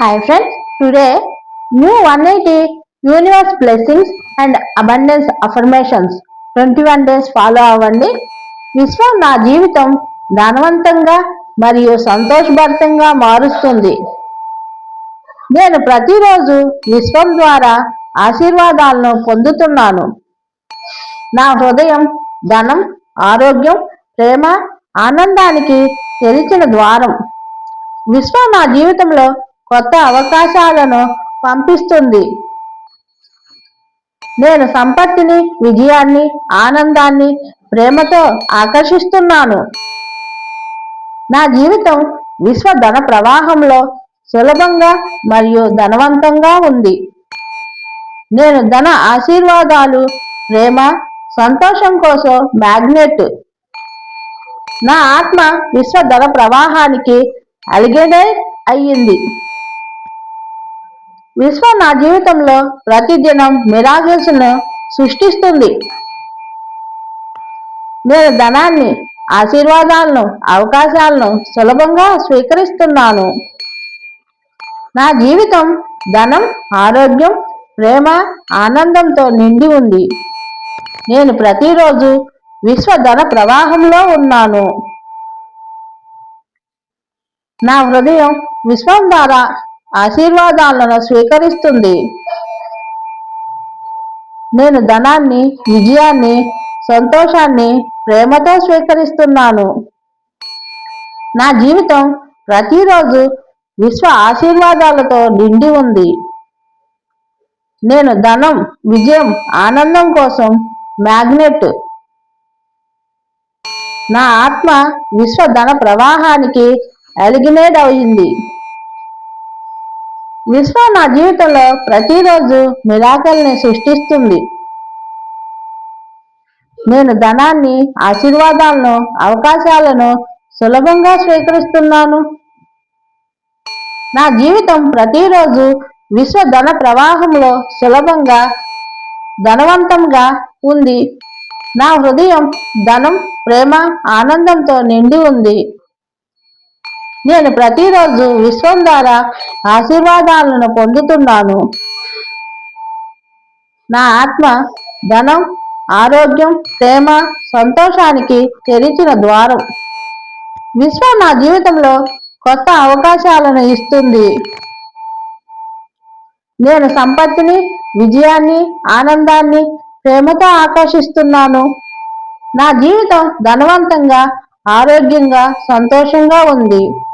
Hi friends, today new 180 universe blessings and abundance affirmations. 21 days follow అవ్వండి. విశ్వం నా జీవితం ధనవంతంగా మరియు సంతోషభరితంగా మారుస్తుంది. నేను ప్రతిరోజు విశ్వం ద్వారా ఆశీర్వాదాలను పొందుతున్నాను. నా హృదయం ధనం ఆరోగ్యం ప్రేమ ఆనందానికి తెరిచిన ద్వారం. విశ్వం నా జీవితంలో కొత్త అవకాశాలను పంపిస్తుంది. నేను సంపత్తిని విజయాన్ని ఆనందాన్ని ప్రేమతో ఆకర్షిస్తున్నాను. నా జీవితం విశ్వ ధన ప్రవాహంలో సులభంగా మరియు ధనవంతంగా ఉంది. నేను ధన ఆశీర్వాదాలు ప్రేమ సంతోషం కోసం మ్యాగ్నెట్. నా ఆత్మ విశ్వ ధన ప్రవాహానికి అలిగేదే అయ్యింది. విశ్వం నా జీవితంలో ప్రతిదినం మిరాకిల్స్ను సృష్టిస్తుంది. నేను ధనాన్ని ఆశీర్వాదాలను అవకాశాలను సులభంగా స్వీకరిస్తున్నాను. నా జీవితం ధనం ఆరోగ్యం ప్రేమ ఆనందంతో నిండి ఉంది. నేను ప్రతిరోజు విశ్వ ధన ప్రవాహంలో ఉన్నాను. నా హృదయం విశ్వం ద్వారా ఆశీర్వాదాలను స్వీకరిస్తుంది. నేను ధనాన్ని విజయాన్ని సంతోషాన్ని ప్రేమతో స్వీకరిస్తున్నాను. నా జీవితం ప్రతిరోజు విశ్వ ఆశీర్వాదాలతో నిండి ఉంది. నేను ధనం విజయం ఆనందం కోసం మ్యాగ్నెట్. నా ఆత్మ విశ్వ ధన ప్రవాహానికి అలిగినేట్ అయింది విశ్వ నా జీవితంలో ప్రతిరోజు మిరాకల్ని సృష్టిస్తుంది. నేను ధనాన్ని ఆశీర్వాదాలను అవకాశాలను సులభంగా స్వీకరిస్తున్నాను. నా జీవితం ప్రతిరోజు విశ్వ ధన ప్రవాహంలో సులభంగా ధనవంతంగా ఉంది. నా హృదయం ధనం ప్రేమ ఆనందంతో నిండి ఉంది. నేను ప్రతిరోజు విశ్వం ద్వారా ఆశీర్వాదాలను పొందుతున్నాను. నా ఆత్మ ధనం ఆరోగ్యం ప్రేమ సంతోషానికి తెరిచిన ద్వారం. విశ్వం నా జీవితంలో కొత్త అవకాశాలను ఇస్తుంది. నేను సంపత్తిని విజయాన్ని ఆనందాన్ని ప్రేమతో ఆకర్షిస్తున్నాను. నా జీవితం ధనవంతంగా ఆరోగ్యంగా సంతోషంగా ఉంది.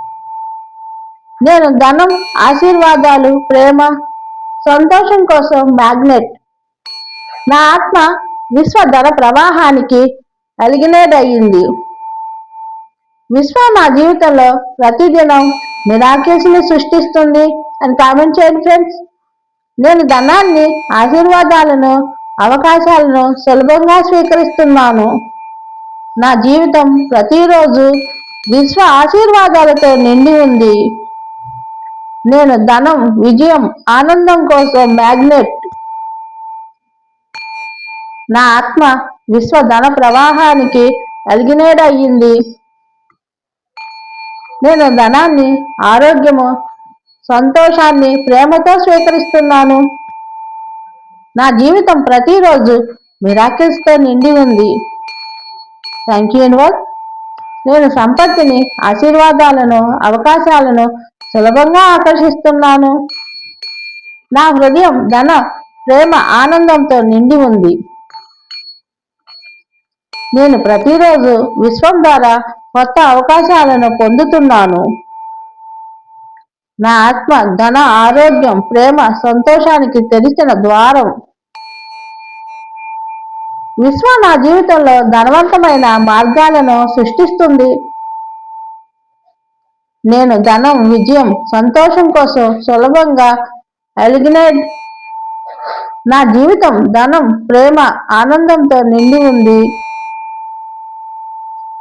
నేను ధనం ఆశీర్వాదాలు ప్రేమ సంతోషం కోసం మ్యాగ్నెట్. నా ఆత్మ విశ్వ ధన ప్రవాహానికి కలిగినేదయ్యింది విశ్వ నా జీవితంలో ప్రతిదినం మిరాకేసుని సృష్టిస్తుంది అని కామెంట్ చేయండి ఫ్రెండ్స్. నేను ధనాన్ని ఆశీర్వాదాలను అవకాశాలను సులభంగా స్వీకరిస్తున్నాను. నా జీవితం ప్రతిరోజు విశ్వ ఆశీర్వాదాలతో నిండి ఉంది. నేను ధనం విజయం ఆనందం కోసం మ్యాగ్నెట్. నా ఆత్మ విశ్వ ధన ప్రవాహానికి అలిగినేడయ్యింది. నేను ధనాన్ని ఆరోగ్యము సంతోషాన్ని ప్రేమతో స్వీకరిస్తున్నాను. నా జీవితం ప్రతిరోజు మిరాకిల్స్తో నిండి ఉంది థ్యాంక్ యూ యూనివర్స్ నేను సంపత్తిని ఆశీర్వాదాలను అవకాశాలను సులభంగా ఆకర్షిస్తున్నాను. నా హృదయం ధన ప్రేమ ఆనందంతో నిండి ఉంది. నేను ప్రతిరోజు విశ్వం ద్వారా కొత్త అవకాశాలను పొందుతున్నాను. నా ఆత్మ ధన ఆరోగ్యం ప్రేమ సంతోషానికి తెరిచిన ద్వారం. విశ్వం నా జీవితంలో ధనవంతమైన మార్గాలను సృష్టిస్తుంది. నేను ధనం విజయం సంతోషం కోసం సులభంగా అలిగినేట్ నా జీవితం ధనం ప్రేమ ఆనందంతో నిండి ఉంది.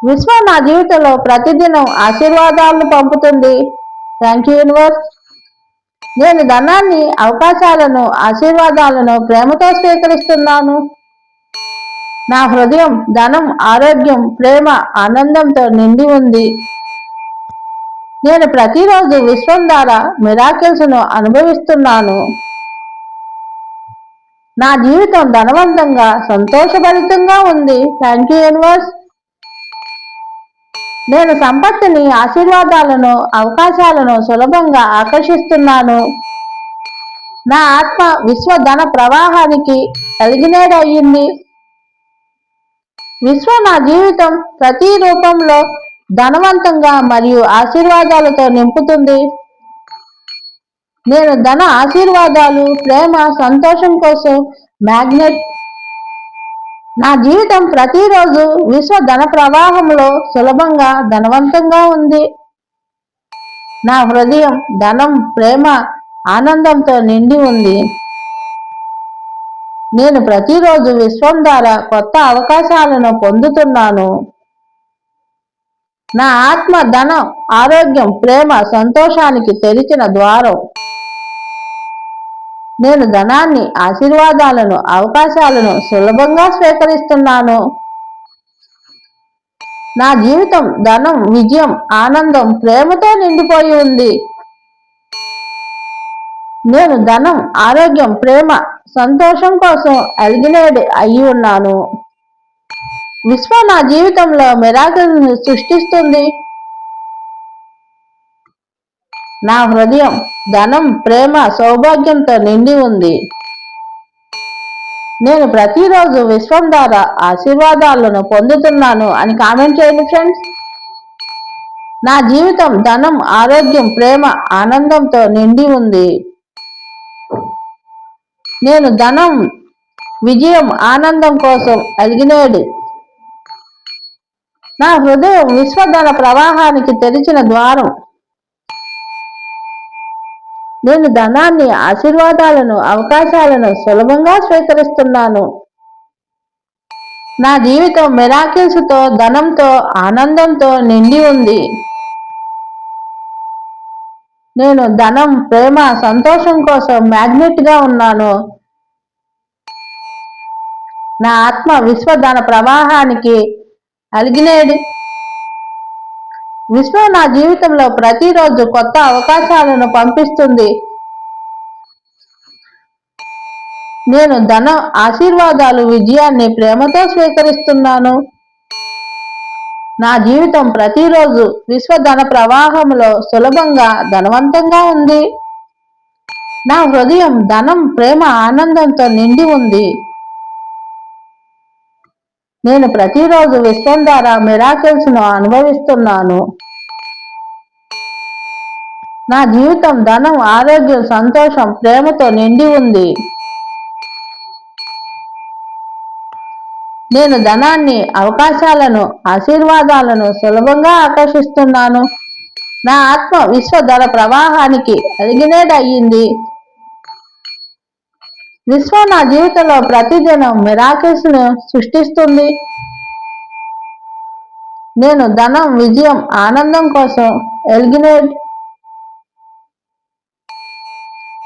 విశ్వ నా జీవితంలో ప్రతిదినం ఆశీర్వాదాలను పంపుతుంది. Thank you universe. నేను ధనాన్ని అవకాశాలను ఆశీర్వాదాలను ప్రేమతో స్వీకరిస్తున్నాను. నా హృదయం ధనం ఆరోగ్యం ప్రేమ ఆనందంతో నిండి ఉంది. నేను ప్రతిరోజు విశ్వం ద్వారా మిరాకిల్స్ను అనుభవిస్తున్నాను. నా జీవితం ధనవంతంగా సంతోషభరితంగా ఉంది. థ్యాంక్ యూ యూనివర్స్ నేను సంపత్తిని ఆశీర్వాదాలను అవకాశాలను సులభంగా ఆకర్షిస్తున్నాను. నా ఆత్మ విశ్వ ధన ప్రవాహానికి కలిగినేడు అయ్యింది విశ్వ నా జీవితం ప్రతి రూపంలో ధనవంతంగా మరియు ఆశీర్వాదాలతో నింపుతుంది. నేను ధన ఆశీర్వాదాలు ప్రేమ సంతోషం కోసం మ్యాగ్నెట్. నా జీవితం ప్రతిరోజు విశ్వ ధన ప్రవాహంలో సులభంగా ధనవంతంగా ఉంది. నా హృదయం ధనం ప్రేమ ఆనందంతో నిండి ఉంది. నేను ప్రతిరోజు విశ్వం ద్వారా కొత్త అవకాశాలను పొందుతున్నాను. నా ఆత్మ ధనం ఆరోగ్యం ప్రేమ సంతోషానికి తెరిచిన ద్వారం. నేను ధనాన్ని ఆశీర్వాదాలను అవకాశాలను సులభంగా స్వీకరిస్తున్నాను. నా జీవితం ధనం విజయం ఆనందం ప్రేమతో నిండిపోయి ఉంది. నేను ధనం ఆరోగ్యం ప్రేమ సంతోషం కోసం అలిగినేడు అయి ఉన్నాను. విశ్వ నా జీవితంలో మెరాకిల్ని సృష్టిస్తుంది. నా హృదయం ధనం ప్రేమ సౌభాగ్యంతో నిండి ఉంది. నేను ప్రతిరోజు విశ్వం ద్వారా ఆశీర్వాదాలను పొందుతున్నాను అని కామెంట్ చేయండి ఫ్రెండ్స్. నా జీవితం ధనం ఆరోగ్యం ప్రేమ ఆనందంతో నిండి ఉంది. నేను ధనం విజయం ఆనందం కోసం అలిగినేడు. నా హృదయం విశ్వధన ప్రవాహానికి తెరిచిన ద్వారం. నేను ధనాన్ని ఆశీర్వాదాలను అవకాశాలను సులభంగా స్వీకరిస్తున్నాను. నా జీవితం మెరాకిల్స్తో ధనంతో ఆనందంతో నిండి ఉంది. నేను ధనం ప్రేమ సంతోషం కోసం మ్యాగ్నెట్గా ఉన్నాను. నా ఆత్మ విశ్వధన ప్రవాహానికి అలిగినేడు విశ్వం నా జీవితంలో ప్రతిరోజు కొత్త అవకాశాలను పంపిస్తుంది. నేను ధన ఆశీర్వాదాలు విజయాన్ని ప్రేమతో స్వీకరిస్తున్నాను. నా జీవితం ప్రతిరోజు విశ్వధన ప్రవాహంలో సులభంగా ధనవంతంగా ఉంది. నా హృదయం ధనం ప్రేమ ఆనందంతో నిండి ఉంది. నేను ప్రతిరోజు విశ్వం ద్వారా మిరాకిల్స్ను అనుభవిస్తున్నాను. నా జీవితం ధనం ఆరోగ్యం సంతోషం ప్రేమతో నిండి ఉంది. నేను ధనాన్ని అవకాశాలను ఆశీర్వాదాలను సులభంగా ఆకర్షిస్తున్నాను. నా ఆత్మ విశ్వ ధర ప్రవాహానికి అలిగినేట్ అయ్యింది. విశ్వం నా జీవితంలో ప్రతిదినం మిరాకిల్స్ను సృష్టిస్తుంది. నేను ధనం విజయం ఆనందం కోసం ఎల్గినేట్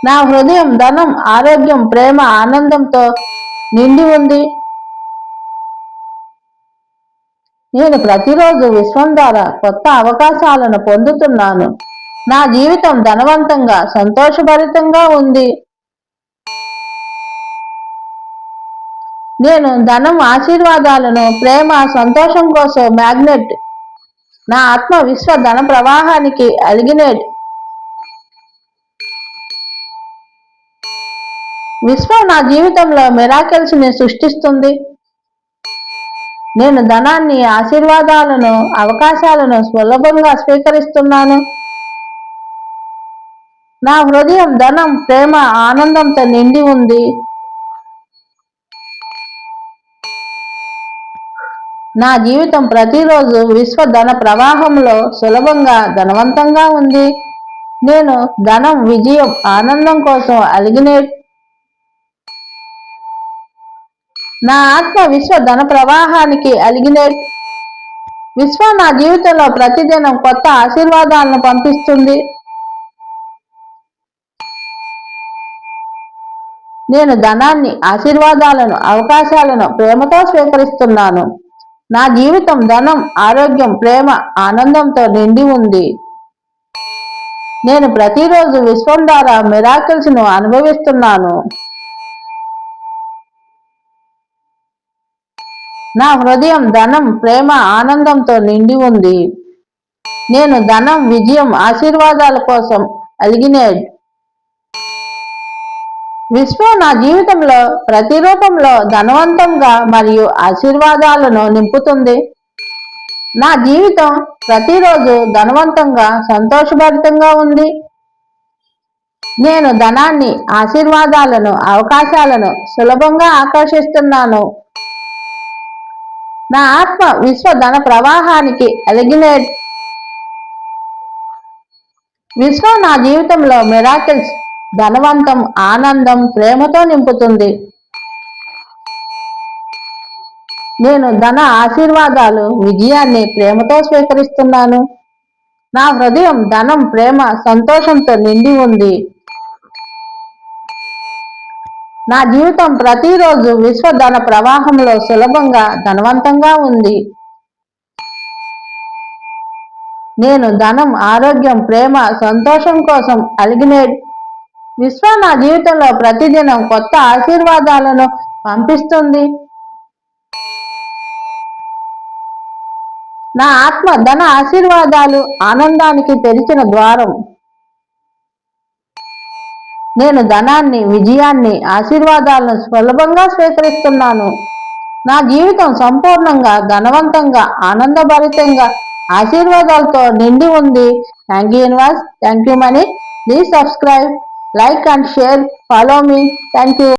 నా హృదయం ధనం ఆరోగ్యం ప్రేమ ఆనందంతో నిండి ఉంది. నేను ప్రతిరోజు విశ్వం ద్వారా కొత్త అవకాశాలను పొందుతున్నాను. నా జీవితం ధనవంతంగా సంతోషభరితంగా ఉంది. నేను ధనం ఆశీర్వాదాలను ప్రేమ సంతోషం కోసం మ్యాగ్నెట్. నా ఆత్మ విశ్వ ధన ప్రవాహానికి అలిగినేట్ విశ్వం నా జీవితంలో మిరాకిల్స్ని సృష్టిస్తుంది. నేను ధనాన్ని ఆశీర్వాదాలను అవకాశాలను సులభంగా స్వీకరిస్తున్నాను. నా హృదయం ధనం ప్రేమ ఆనందంతో నిండి ఉంది. నా జీవితం ప్రతిరోజు విశ్వ ధన ప్రవాహంలో సులభంగా ధనవంతంగా ఉంది. నేను ధనం విజయం ఆనందం కోసం అలిగినే నా ఆత్మ విశ్వ ధన ప్రవాహానికి అలిగినే విశ్వ నా జీవితంలో ప్రతిదినం కొత్త ఆశీర్వాదాలను పంపిస్తుంది. నేను ధనాన్ని ఆశీర్వాదాలను అవకాశాలను ప్రేమతో స్వీకరిస్తున్నాను. నా జీవితం ధనం ఆరోగ్యం ప్రేమ ఆనందంతో నిండి ఉంది. నేను ప్రతిరోజు విశ్వం ద్వారా మిరాకిల్స్ను అనుభవిస్తున్నాను. నా హృదయం ధనం ప్రేమ ఆనందంతో నిండి ఉంది. నేను ధనం విజయం ఆశీర్వాదాల కోసం అలిగినే విశ్వం నా జీవితంలో ప్రతి రూపంలో ధనవంతంగా మరియు ఆశీర్వాదాలను నింపుతుంది. నా జీవితం ప్రతిరోజు ధనవంతంగా సంతోషభరితంగా ఉంది. నేను ధనాన్ని ఆశీర్వాదాలను అవకాశాలను సులభంగా ఆకర్షిస్తున్నాను. నా ఆత్మ విశ్వ ధన ప్రవాహానికి ఎలిగినేట్ విశ్వం నా జీవితంలో మిరాకిల్స్ ధనవంతం ఆనందం ప్రేమతో నింపుతుంది. నేను ధన ఆశీర్వాదాలు విజయాన్ని ప్రేమతో స్వీకరిస్తున్నాను. నా హృదయం ధనం ప్రేమ సంతోషంతో నిండి ఉంది. నా జీవితం ప్రతిరోజు విశ్వ ధన ప్రవాహంలో సులభంగా ధనవంతంగా ఉంది. నేను ధనం ఆరోగ్యం ప్రేమ సంతోషం కోసం అలిగినేట్ విశ్వ నా జీవితంలో ప్రతిదినం కొత్త ఆశీర్వాదాలను పంపిస్తుంది. నా ఆత్మ ధన ఆశీర్వాదాలు ఆనందానికి తెరిచిన ద్వారం. నేను ధనాన్ని విజయాన్ని ఆశీర్వాదాలను సులభంగా స్వీకరిస్తున్నాను. నా జీవితం సంపూర్ణంగా ధనవంతంగా ఆనందభరితంగా ఆశీర్వాదాలతో నిండి ఉంది. Thank you universe thank you money please subscribe like and share follow me thank you